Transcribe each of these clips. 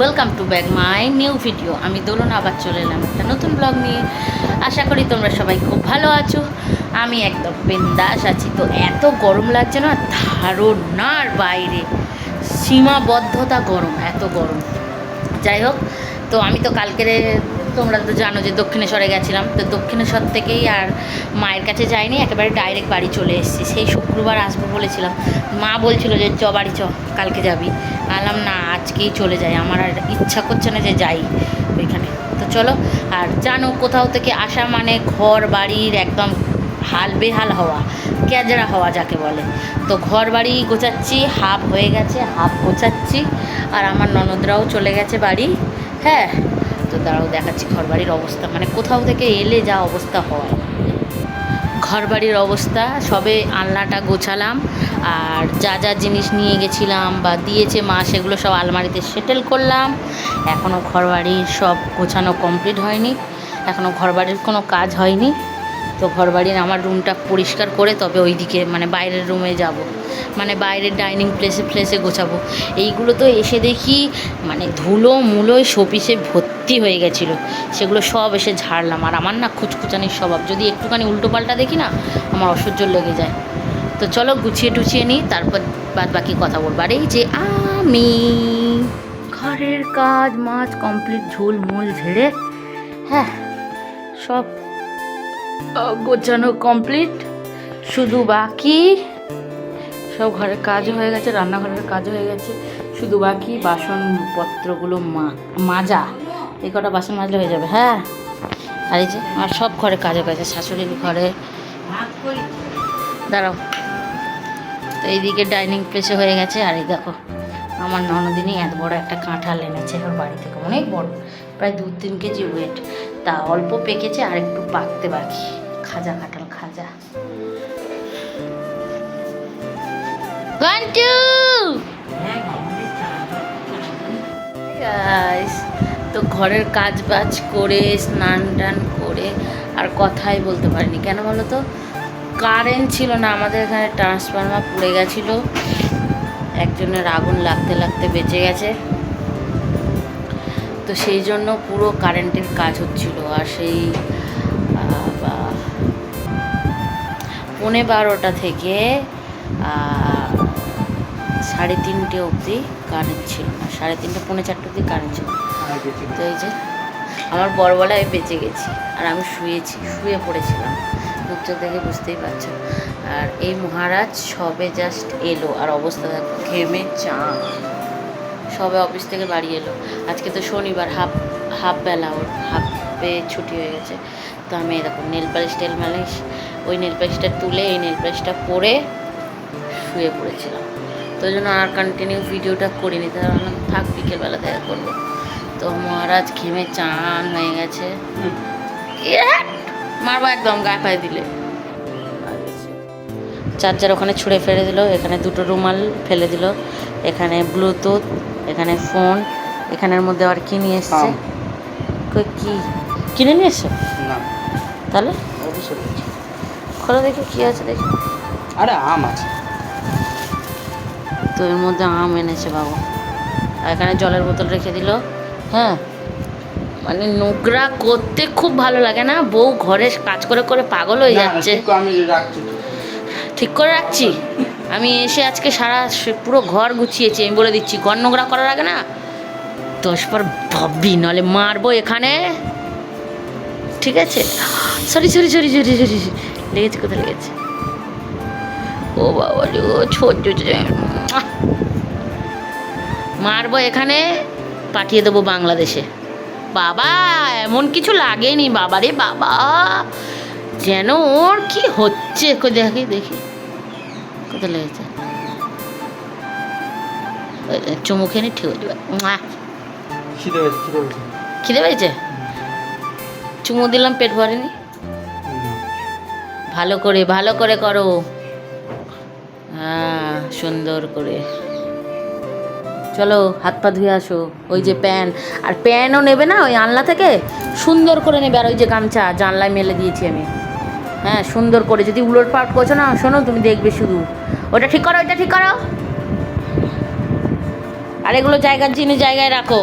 Welcome to back my new video আমি দোলন আবার চলে এলাম একটা নতুন ব্লগ নিয়ে। আশা করি তোমরা সবাই খুব ভালো আছো। আমি একদম বিন্দাস আছি। তো এত গরম লাগছে না? ধারণার বাইরে। সীমাবদ্ধতা গরম, এত গরম। যাই হোক, তো আমি তো কালকেরে তোমরা তো জানো যে দক্ষিণেশ্বরে গেছিলাম, তো দক্ষিণেশ্বর থেকেই আর মায়ের কাছে যাইনি, একেবারে ডাইরেক্ট বাড়ি চলে এসেছি। সেই শুক্রবার আসব বলেছিলাম। মা বলছিল যে, চ, বাড়ি চ, কালকে যাবি। আলাম না, আজকেই চলে যাই। আমার আর ইচ্ছা করছে না যে যাই ওইখানে। তো চলো, আর জানো কোথাও থেকে আসা মানে ঘর বাড়ির একদম হাল বেহাল হওয়া ক্যাজরা হওয়া যাকে বলে। তো ঘর বাড়ি গোছাচ্ছি, হাফ হয়ে গেছে, হাফ গোছাচ্ছি, আর আমার ননদরাও চলে গেছে বাড়ি। হ্যাঁ তো দাঁড়াও দেখাচ্ছি ঘর বাড়ির অবস্থা। মানে কোথাও থেকে এলে যা অবস্থা হয়। ঘর বাড়ির অবস্থা, সবে আলনাটা গোছালাম, আর যা যা জিনিস নিয়ে গেছিলাম বা দিয়েছে মা, সেগুলো সব আলমারিতে সেটেল করলাম। এখনও ঘর বাড়ির সব গোছানো কমপ্লিট হয়নি। এখনও ঘর বাড়ির কোনো কাজ হয়নি। তো ঘর বাড়ির আমার রুমটা পরিষ্কার করে তবে ওইদিকে মানে বাইরের রুমে যাব। মানে বাইরের ডাইনিং প্লেসে প্লেসে গোছাবো। এইগুলো তো এসে দেখি মানে ধুলো মূলোয় শোপিসে ভর্তি হয়ে গেছিল। সেগুলো সব এসে ঝাড়লাম। আর আমার না খুচখুচানির স্বভাব। যদি একটুখানি উল্টো পাল্টা দেখি না, আমার অসহ্য লেগে যায়। তো চলো গুছিয়ে টুছিয়ে নিই, তারপর বাদ বাকি কথা বলব। আর এই যে আমি, ঘরের কাজ মাছ কমপ্লিট ঝোল মুল ঝেড়ে হ্যাঁ সব গোছানো কমপ্লিট শুধু বাকি সব ঘরের কাজ হয়ে গেছে, রান্নাঘরের কাজ হয়ে গেছে। শুধু বাকি বাসনপত্রগুলো মাজা। এই কটা বাসন মাজলে হয়ে যাবে হ্যাঁ? আর এই যে আমার সব ঘরে কাজ কাজে শাশুড়ির ঘরে। দাঁড়াও। তো এইদিকে ডাইনিং প্লেসে হয়ে গেছে আর এই দেখো আমার ননদিনই এত বড় একটা কাঁঠাল এনেছে ওর বাড়ি থেকে অনেক বড় প্রায় দু তিন কেজি ওয়েট তা অল্প পেকেছে আর একটু পাকতে বাকি খাজা কাঁঠাল খাজা। গন্টু গাইস তো ঘরের কাজ বাজ করে, স্নান টান করে আর কথাই বলতে পারিনি। কেন বলো তো? কারেন্ট ছিল না, আমাদের এখানে ট্রান্সফর্মার পুড়ে গেছিল। একজনের আগুন লাগতে লাগতে বেঁচে গেছে। তো সেই জন্য পুরো কারেন্টের কাজ হচ্ছিল। আর সেই পৌনে বারোটা থেকে সাড়ে তিনটে অবধি কারেন্ট ছিল না। সাড়ে তিনটে, পৌনে চারটে অবধি কারেন্ট ছিল তো এই যে আমার বড়বেলায় বেঁচে গেছি আর আমি শুয়েছি শুয়ে পড়েছিলাম। চোখ দেখে বুঝতেই পারছ। আর এই মহারাজ সবে জাস্ট এলো আর অবস্থা দেখো ঘেমে চা সবে অফিস থেকে বাড়ি এলো। আজকে তো শনিবার হাফ হাফ বেলা ওর হাফে ছুটি হয়ে গেছে। তো আমি এরকম নেল পালিশ টেল মালিশ ওই নেল পালিশটা তুলে এই নেল পালিশটা পরে শুয়ে পড়েছিলাম। তো ওই জন্য আর কন্টিনিউ ভিডিওটা করিনি ভাবলাম থাক বিকেলবেলা দেখা করব। তো মহারাজ ঘেমে চান হয়ে গেছে! মারবো একদম গায়ে পায়ে দিলে। চার্জার ওখানে ছুঁড়ে ফেলে দিল এখানে দুটো রুমাল ফেলে দিল এখানে ব্লুটুথ এখানে ফোন এখানের মধ্যে আর কি নিয়ে এসছে? কি? কিনে নিয়ে এসছো? না। তাহলে? খোলো দেখি কি আছে দেখি। আরে আম আছে। তো এর মধ্যে আম এনেছে বাবু। আর এখানে জলের বোতল রেখে দিল। হ্যাঁ। মানে নোংরা করতে খুব ভালো লাগে না? বউ ঘরে কাজ করে করে পাগল হয়ে যাচ্ছে। ঠিক করে রাখছি? আমি এসে আজকে সারা পুরো ঘর গুছিয়েছি আমি বলে দিচ্ছি ঘর নোংরা করার আগে না দশ বার ভাববি নাহলে মারবো এখানে। ঠিক আছে? Sorry sorry sorry sorry sorry লেগেছে কোথায় লেগেছে? ও বাবা ও ছোট মারবো এখানে। পাঠিয়ে দেবো বাংলাদেশে। বাবা এমন কিছু লাগেনি। বাবা রে বাবা যেন ওর কি হচ্ছে? দেখি দেখি। কোথায় লেগেছে? চুমু খেয়ে নি ঠিক হয়ে যাবে খিদে খিদে পেয়েছে। খিদে পেয়েছে? চুমু দিলাম পেট ভরেনি? ভালো করে ভালো করে করো। হ্যাঁ সুন্দর করে। চলো হাত পা ধুয়ে আসো ওই যে প্যান। আর প্যানও নেবে না ওই আনলা থেকে? সুন্দর করে নেবে আর ওই যে গামছা জানলায় মেলে দিয়েছি আমি। হ্যাঁ সুন্দর করে যদি উলট পাট করছ না শোনো তুমি দেখবে শুধু। ওটা ঠিক করো ওটা ঠিক করো। আর এগুলো জায়গার জিনিস জায়গায় রাখো।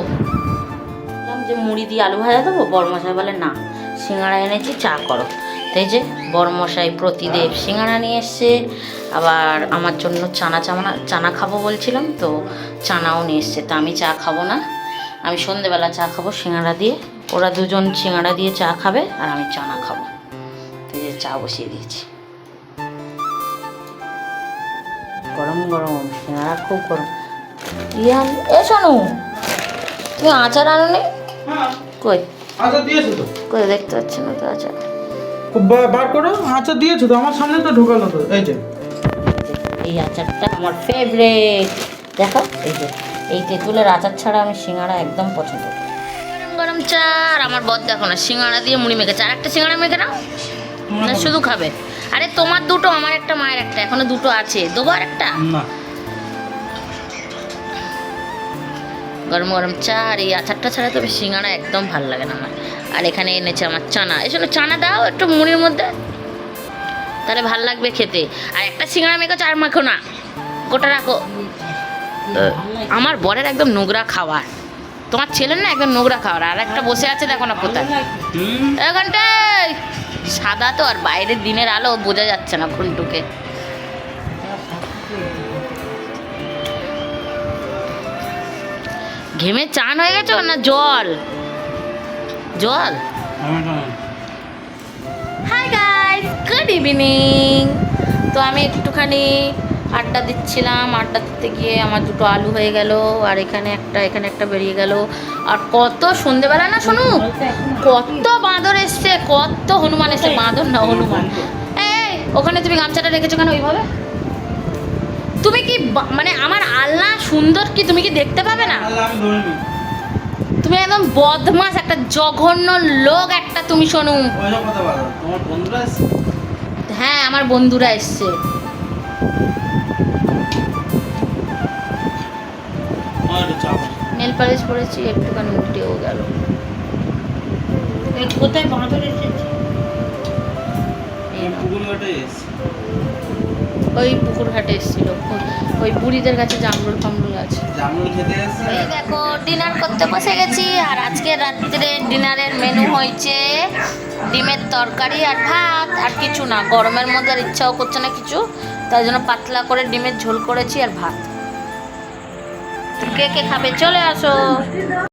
যে মুড়ি দিয়ে আলু ভাজা দেবো বরমশাই বলে না। সিঙ্গাড়া এনেছি চা করো। তাই যে বরমশাই প্রতিদেব সিঙ্গাড়া নিয়ে এসছে। আবার আমার জন্য চানা চানা চানা খাব বলছিলাম তো চানাও নিয়ে এসছে। তা আমি চা খাব না। আমি সন্ধেবেলা চা খাব সিঙ্গাড়া দিয়ে। ওরা দুজন সিঙ্গাড়া দিয়ে চা খাবে আর আমি চানা খাব। তো যে চা বসিয়ে দিয়েছি। গরম গরম সিঙ্গাড়া খুব গরম। ইয়ান এ শোনো তুমি আচার আনো নি হ্যাঁ। কই? দিয়েছ তো? কই দেখতে পাচ্ছি না তো আচার? বার করো আচ্ছা দিয়েছ তো আমার সামনে তো ঢোকালো তো এই যে। এই আচারটা আমার ফেভারিট দেখো এই যে এই তেঁতুলের আচার ছাড়া আমি সিঙ্গাড়া একদম পছন্দ করি গরম গরম চা আর আমার বদ দেখো না সিঙ্গাড়া দিয়ে মুড়ি মেখেছে। আর একটা সিঙ্গাড়া মেখে নাও না। শুধু খাবে। আরে তোমার দুটো আমার একটা মায়ের একটা এখনও দুটো আছে। দেবো আর একটা? না। গরম গরম চা আর এই আচারটা ছাড়া তবে সিঙ্গাড়া একদম ভালো লাগে না আমার। আর এখানে এনেছে আমার চানা। এই জন্য চানা দাও একটু মুড়ির মধ্যে। তাহলে ভালো লাগবে খেতে। আর একটা সিঙ্গাড়া মেখো, চার মাখো না। গোটা রাখো। আমার বরের একদম নোংরা খাবার তোমার ছেলের না একদম নোংরা খাওয়ার। আর একটা বসে আছে, দেখো না কোথায়। এখানটায় সাদা তো আর বাইরের দিনের আলো, বোঝা যাচ্ছে না ঘন্টুকে। ঘেমে চান হয়ে গেছে না জল? জল? হাই গাইস গুড ইভিনিং তো আমি একটুখানি আড্ডা দিচ্ছিলাম, আড্ডা দিতে গিয়ে আমার দুটো আলু হয়ে গেল, আর এখানে একটা এখানে একটা বেরিয়ে গেল। আর কত সন্ধেবেলা না শোনো কত বাঁদর এসছে, কত হনুমান এসছে, বাঁদর না হনুমান। এই, ওখানে তুমি গামছাটা রেখেছো কেন ওইভাবে? তুমি কি মানে আমার আল্লাহ সুন্দর কি তুমি কি দেখতে পাবে না? তুমি একদম বদমাস একটা জঘন্য লোক একটা তুমি শোনো? হ্যাঁ আমার বন্ধুরা এসছে। নেল পালিশ পরেছি একটুখানি উল্টেও গেল। কোথায় বাঁদর এসেছে। ওই পুকুর ঘাটে এসেছিল। ওই- বুড়িদের কাছে জামরুল ফামরুল আছে। জামরুল খেতে এসছি? এই দেখো ডিনার করতে বসে গেছি আর আজকে রাত্রে ডিনারের মেনু হয়েছে ডিমের তরকারি আর ভাত আর কিছু না। গরমের মধ্যে আর ইচ্ছাও করছে না কিছু তাই জন্য পাতলা করে ডিমের ঝোল করেছি আর ভাত। কে কে খাবে? চলে আসো।